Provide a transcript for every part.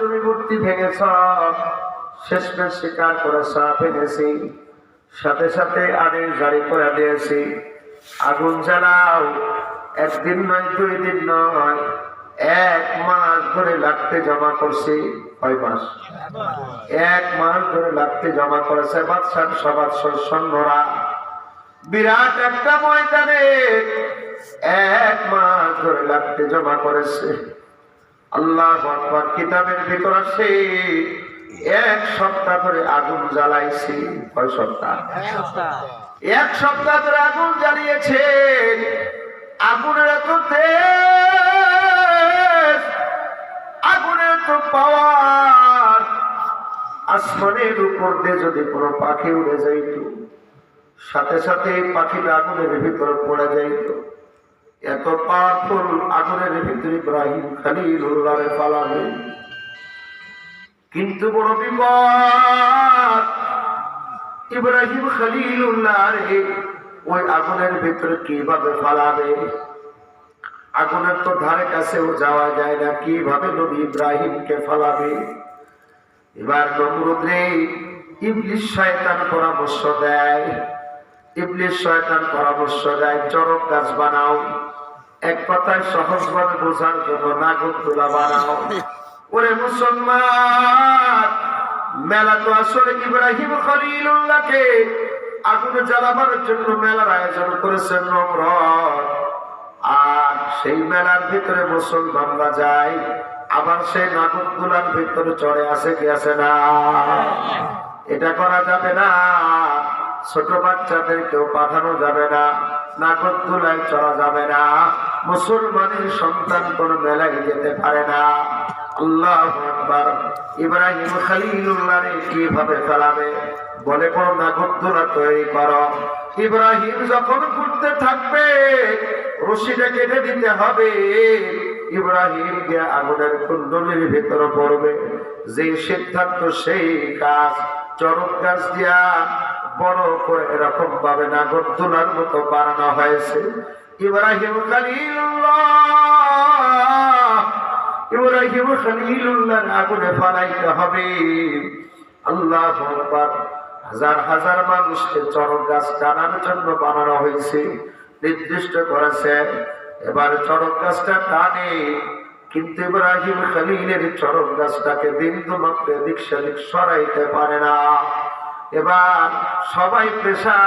তুমি মূর্তি ভেঙেছ। শেষমেশ স্বীকার করেছ ভেঙেছি সাথে সাথে আদেশ জারি করে দিয়েছি। আগুন জ্বালাও। একদিন নয়, দুই দিন নয়। এক মাস ধরে লাগতে জমা করছি। কয় মাস? এক মাস ধরে লাগতে জমা করেছে বাদশাহ সবার সৈন্যরা বিরাট একটা ময়দানে এক মাস ধরে লাগতে জমা করেছে। আল্লাহ আকবার কিতাবের ভিতর আছে এক সপ্তাহ ধরে আগুন জ্বালাইছি। কয় সপ্তাহ? এক সপ্তাহ। ধরে আগুন জ্বালিয়েছে আগুনের এত তেজ আগুনের তো পাওয়ার। আসমানের উপর দিয়ে যদি কোনো পাখি উড়ে যাইত সাথে সাথে পাখিটা আগুনের ভিতরে পড়ে যাইত। এত পাওয়ারফুল আগুনের ভিতরে ইব্রাহিম খালিল উল্লারে পালাবে কিন্তু বড় বিপদ, ইব্রাহিম খালিল উল্লাহরে ওই আগুনের ভিতরে কীভাবে ফালাবে? আগুনের তো ধারে কাছেও যাওয়া যায় না, কীভাবে নবী ইব্রাহিমকে ফালাবে? এবার নমরুদ রে, ইবলিশ শয়তান পরামর্শ দেয়। ইবলিশ শয়তান পরামর্শ দেয় চরক গাছ বানাও। এক কথায় সহজভাবে বোঝার জন্য নাগরদোলা বানাও। ওরে মুসলমান, মেলা তো আসলে ইব্রাহিম খলিলুল্লাহকে আগুন জ্বালাবার জন্য মেলার আয়োজন করেছেন নমরদ আর সেই মেলার ভিতরে মুসলমানরা যায়, আবার সেই নাগরদোলার ভিতরে চড়ে আসে আসে না? এটা করা যাবে না। ছোট বাচ্চাদেরকেও পাঠানো যাবে না নাগরদোলায় যাবে না, মুসলমানের সন্তান মেলায় যেতে পারে না। থাকবে, রশিটা কেটে দিতে হবে। আগুনের কুণ্ডলীর ভিতরে পড়বে। যে সিদ্ধান্ত, সেই কাজ চরক গাছ দিয়া বড় করে এরকম ভাবে নাগরদোলার মতো বানানো হয়েছে। ইব্রাহিম খালিলুল্লাহ ইব্রাহিম খলিলুল্লাহর আগুনে ফালাইতে হবে। আল্লাহ হাজার হাজার মানুষকে চরক গাছ টানার জন্য বানানো হয়েছে। নির্দিষ্ট করেছে। এবার চরক গাছটা টানে। কিন্তু ইব্রাহিম খলিলের চরক গাছটাকে বিন্দু মাত্র এদিক সেদিক সরাইতে পারে না। এবার সবাই পেশা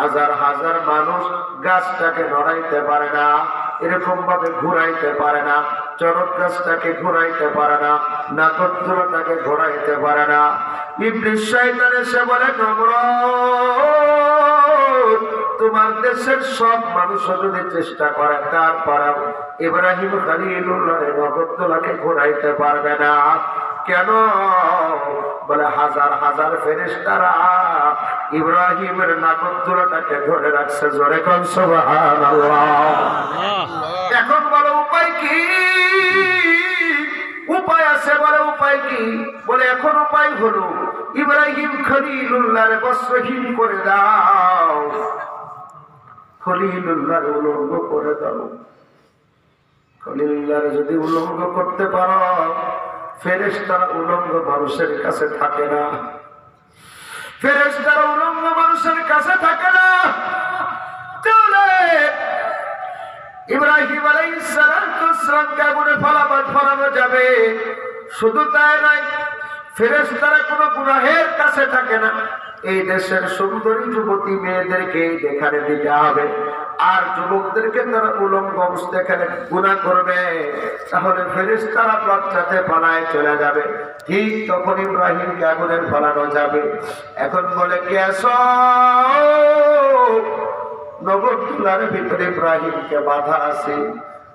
হাজার হাজার মানুষ গাছটাকে নড়াইতে পারে না, এরকম ভাবে ঘুরাইতে পারে না চরক গাছটাকে ঘুরাইতে পারে না, নাগরদোলাটাকে ঘোরাইতে পারে না। ইবলিশ শয়তান বলে নম্র তোমার দেশের সব মানুষ যদি চেষ্টা করে, তারপরেও ইব্রাহিম খালিলুল্লাহ নগরদোলাকে ঘোরাইতে পারবে না। কেন? বলে হাজার হাজার ফেরেস্তারা ইব্রাহিমের নাগরদোলাটাকে ধরে রাখছে জোরে কন এখন বলো উপায় কি? উপায় আছে বলে উপায় কি? বলে এখন উপায় হলো ইব্রাহিম খলিলুল্লাহর বস্ত্রহীন করে দাও। খলিলুল্লাহর উলঙ্গ করে দাও। খলিলুল্লাহর যদি উলঙ্গ করতে পারো ফেরেশতারা উলঙ্গ মানুষের কাছে থাকে না। ফেরেশতারা উলঙ্গ মানুষের কাছে থাকে না। যাবে? শুধু তাই নয়, ফেরেশতারা কোনো গুনাহের কাছে থাকে না। এই দেশের সুন্দরী যুবতী মেয়েদেরকে এখানে দিতে হবে। আর যুবকদেরকে তারা উলঙ্গ অবস্থা এখানে গুণা করবে, তাহলে ফেরেশতারা লজ্জাতে পালায় চলে যাবে। ঠিক তখন ইব্রাহিমকে আগুনের ফলানো যাবে। এখন বলে, কে আসো নগরদুলার ভিতরে ইব্রাহিমকে বাধা আছে।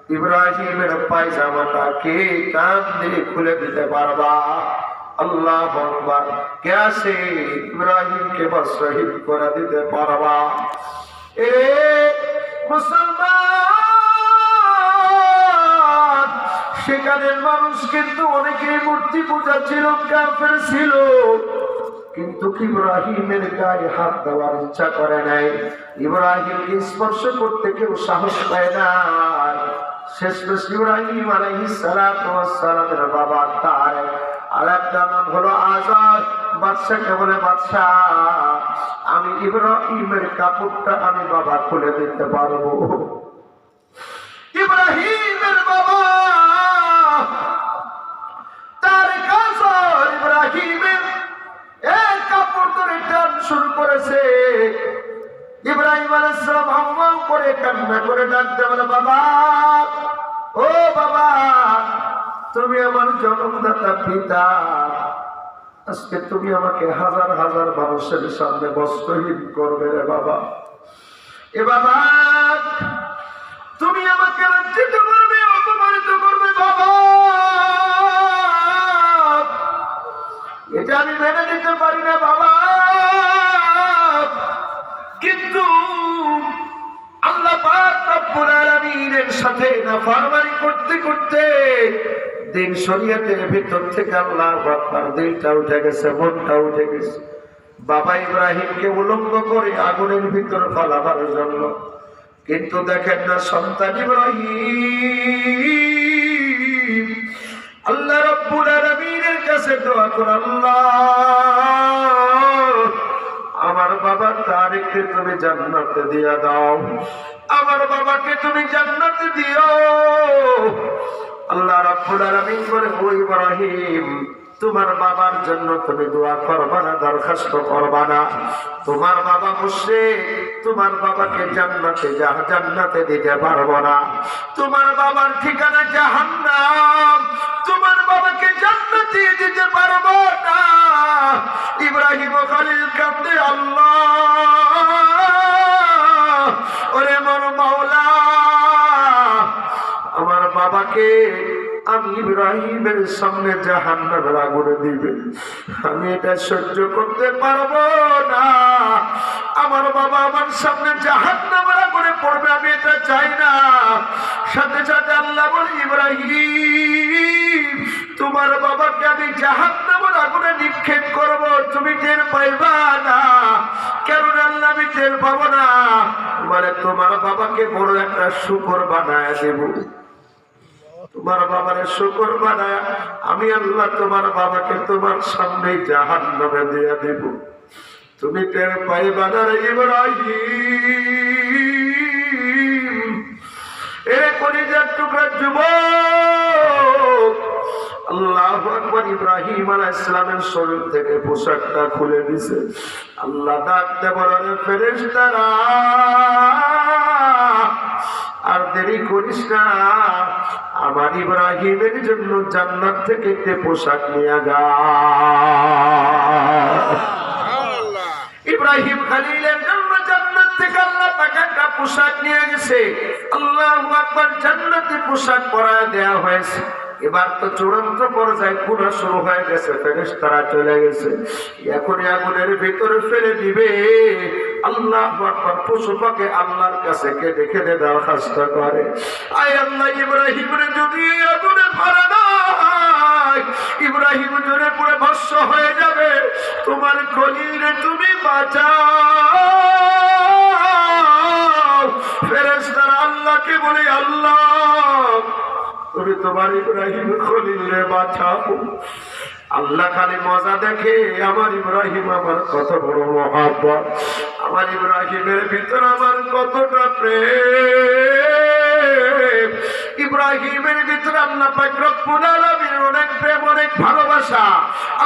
ইব্রাহিমের পায়জামাটা কে টান দিয়ে খুলে দিতে পারবা? আল্লাহ আকবার। কে আছে? ইব্রাহিমকে বস্ত্রহীন করে দিতে পারবা। এ মুসলমান। সেখানের মানুষ কিন্তু অনেকেই মূর্তি পূজা ছিল, কাফের ছিল। কিন্তু ইব্রাহিমের গায়ে হাত দেওয়ার ইচ্ছা করে নাই। ইব্রাহিমকে স্পর্শ করতে কেউ সাহস পায় না। শেষ মেশ ইব্রাহিম আলাইহিস সালামের বাবা তার। আর একটা নাম হলো আজাদ। বাদশাকে বলে বাদশাহ? আমি ইব্রাহিমের কাপড়টা আমি বাবা খুলে দিতে পারব। ইব্রাহিমের বাবা, তার কাজর ইব্রাহিমের এক কাপড় ধরে টান শুরু করেছে। ইব্রাহিম আলাইসালাম হাম্মাম করে কান্না করে ডাকতে বলে, বাবা, ও বাবা, তুমি আমার জন্মদাতা পিতা। আজকে তুমি আমাকে হাজার হাজার মানুষের সামনে বস্ত্রহীন করবে রে বাবা। এ বাবা, তুমি আমাকে লজ্জিত করবে, অপমানিত করবে, বাবা। এটা আমি মেনে নিতে পারি না, বাবা। সাথে নাফরমানি করতে করতে দিন শরীয়তের ভিতর থেকে আল্লাহ আকবার দিলটা উঠে গেছে, মনটা উঠে গেছে। বাবা ইব্রাহিমকে উলঙ্গ করে আগুনের ভিতর ফলাবার জন্য। কিন্তু দেখেন না, সন্তান ইব্রাহিম। আল্লাহ রব্বুল আলামিনের কাছে দোয়া করে আল্লাহ আমার বাবা তারিখকে তুমি জান্নাতে দিয়া দাও। আমার বাবাকে তুমি জান্নাতে দিও। আল্লাহ রাব্বুল আলামিন বলে, ও ইব্রাহিম, তোমার বাবার জন্য তুমি দোয়া করবা না, দরখাস্ত করবা না। তোমার বাবা মুশরিক, তোমার বাবাকে জান্নাতে যা, জান্নাতে দিতে পারব না। তোমার বাবার ঠিকানা জাহান্নাম, তোমার বাবাকে জান্নাতে দিতে পারব না। ইব্রাহিম খালিল কান্দে আল্লাহ। ওরে মন মাওলা, আমার বাবাকে আমি ইব্রাহিমের সামনে জাহান্নামের আগুনে দিবে। আমি এটা সহ্য করতে পারব না। আমার বাবা আমার সামনে জাহান্নামের আগুনে পড়বে, আমি এটা চাই না। সাথে সাথে আল্লাহ বলে, ইব্রাহিম তোমার বাবাকে আমি জাহান্নামের আগুনে নিক্ষেপ করব, তুমি টের পাইবা না। কেন আল্লাহ আমি টের পাবো না। মানে তোমার বাবাকে বড় একটা শুকর বানায় দেবো। তোমার বাবার শুকর বানায় আমি আল্লাহ তোমার বাবাকে তোমার সামনে জাহান নামে দিয়ে দেব। তুমি টের পাইবা না রে ইব্রাহিম। ইব্রাহিম আলাহ ইসলামের শরীর থেকে পোশাকটা খুলে দিছে। আল্লাহ ডাকতে বলে ফেরেশতারা, আর দেরি করিস না। আমার ইব্রাহিমের জন্য জান্নাত থেকে একটি পোশাক নিয়ে যা। ইব্রাহিম খালিলের জন্য জান্নাত থেকে আল্লাহ তাকে একটা পোশাক নিয়ে গেছে। আল্লাহ আকবার জান্নাতি পোশাক পরায় দেয়া হয়েছে। এবার তো চূড়ান্ত পর্যায়ে পুরো শুরু হয়ে গেছে ফেরেস তারা চলে গেছে। এখন আগুনের ভিতরে ফেলে দিবে। আল্লাহ আল্লাহর দরখাস্ত করে। আল্লাহ যদি ইব্রাহিম জোরে পুরো ভস্য হয়ে যাবে। তোমার কলিরে তুমি বাঁচাও। ফেরেশতারা আল্লাহকে বলে, আল্লাহ তুমি তোমার ইব্রাহিম খলিলে বাঁচাও আল্লাহ খালি মজা দেখে আমার ইব্রাহিম আমার কত বড় মহাব্বত। আমার ইব্রাহিমের ভিতর আমার কতটা প্রেম। ইব্রাহিমের ভিতর আল্লাহ পাক রব্বুল আলামিন অনেক প্রেম, অনেক ভালোবাসা।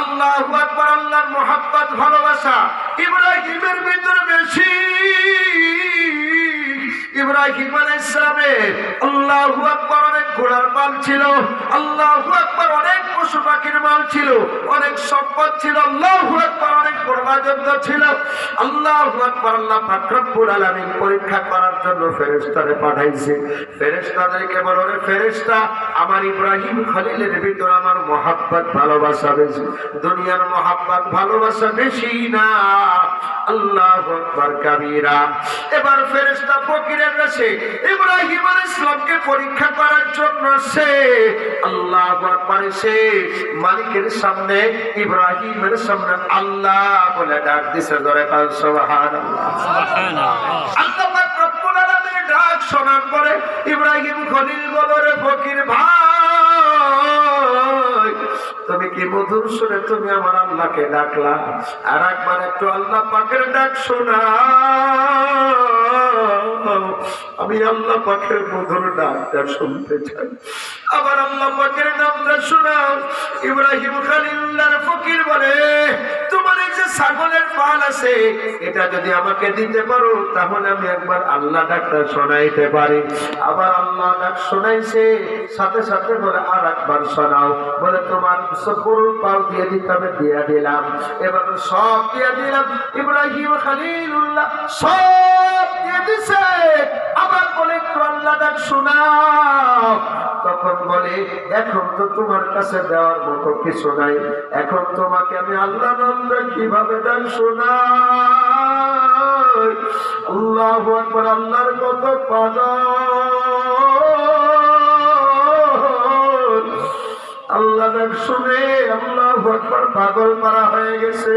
আল্লাহ আকবার, আল্লাহর মোহাব্বত, ভালোবাসা। ইব্রাহিমের ভিতর বেশি ইব্রাহিম আলাইহিস সালামের আল্লাহু আকবার অনেক ঘোড়ার মাল ছিল, আল্লাহু আকবার অনেক পশু পাখির মাল ছিল, অনেক সম্পদ ছিল, আল্লাহু আকবার অনেক পরমাজন্য ছিল। আল্লাহু আকবার আল্লাহ পাক রব্বুল আলামিন পরীক্ষা করার জন্য ফেরেশতারে পাঠাইছে। ফেরেশতাদেরকে বলো রে ফেরেশতা, আমার ইব্রাহিম খলিলের ভিতর আমার মহাব্বত, ভালোবাসা বেশি। দুনিয়ার মহাব্বত, ভালোবাসা বেশি না। আল্লাহু আকবার কাবীরা। এবার ফেরেশতা ফকিরের কাছে ইব্রাহিম ইসলামকে পরীক্ষা করার জন্য সে আল্লাহ আকবার সে মালিকের সামনে ইব্রাহিমের সামনে আল্লাহ বলে ডাক দিছে ধরে কাল সুবহানাল্লাহ। আল্লাহ পাক রব্বুল আলামিন ডাক শোনার পরে ইব্রাহিম খলিল বলরে ফকির ভাই তুমি কি মধুর শুনে তুমি আমার আল্লাহকে ডাকলা? আর একবার একটু আল্লাহ পাখের ডাক শোনা আমি আল্লাহ পাখের মধুর ডাকটা শুনতে চাই। আবার আল্লাহ পাখের নামটা শোনাও। ইব্রাহিম খালিল্লার ফকির বলে এই যে ছাগলের পাল আছে, এটা যদি আমাকে দিতে পারো, তাহলে আমি একবার আল্লাহ ডাকটা শোনাইতে পারি। আবার আল্লাহ ডাক শোনাইছে, সাথে সাথে বলে আর একবার শোনাও। বলে, তোমার গরুর পাল দিয়ে দিতে হবে, দিয়ে দিলাম। এবার সব দিয়ে দিলাম। ইব্রাহিম খালিলুল্লাহ সব দিয়ে দিছে। আবার বলে আল্লাহ ডাক শোনাও তখন বলে এখন তো তোমার কাছে দেওয়ার মতো কিছু নাই। এখন তোমাকে আমি আল্লাহ কীভাবে ডাক শোনাই আল্লাহ একবার আল্লাহর কত পাগল আল্লাহ ডাক শুনে আল্লাহ একবার পাগল মারা হয়ে গেছে।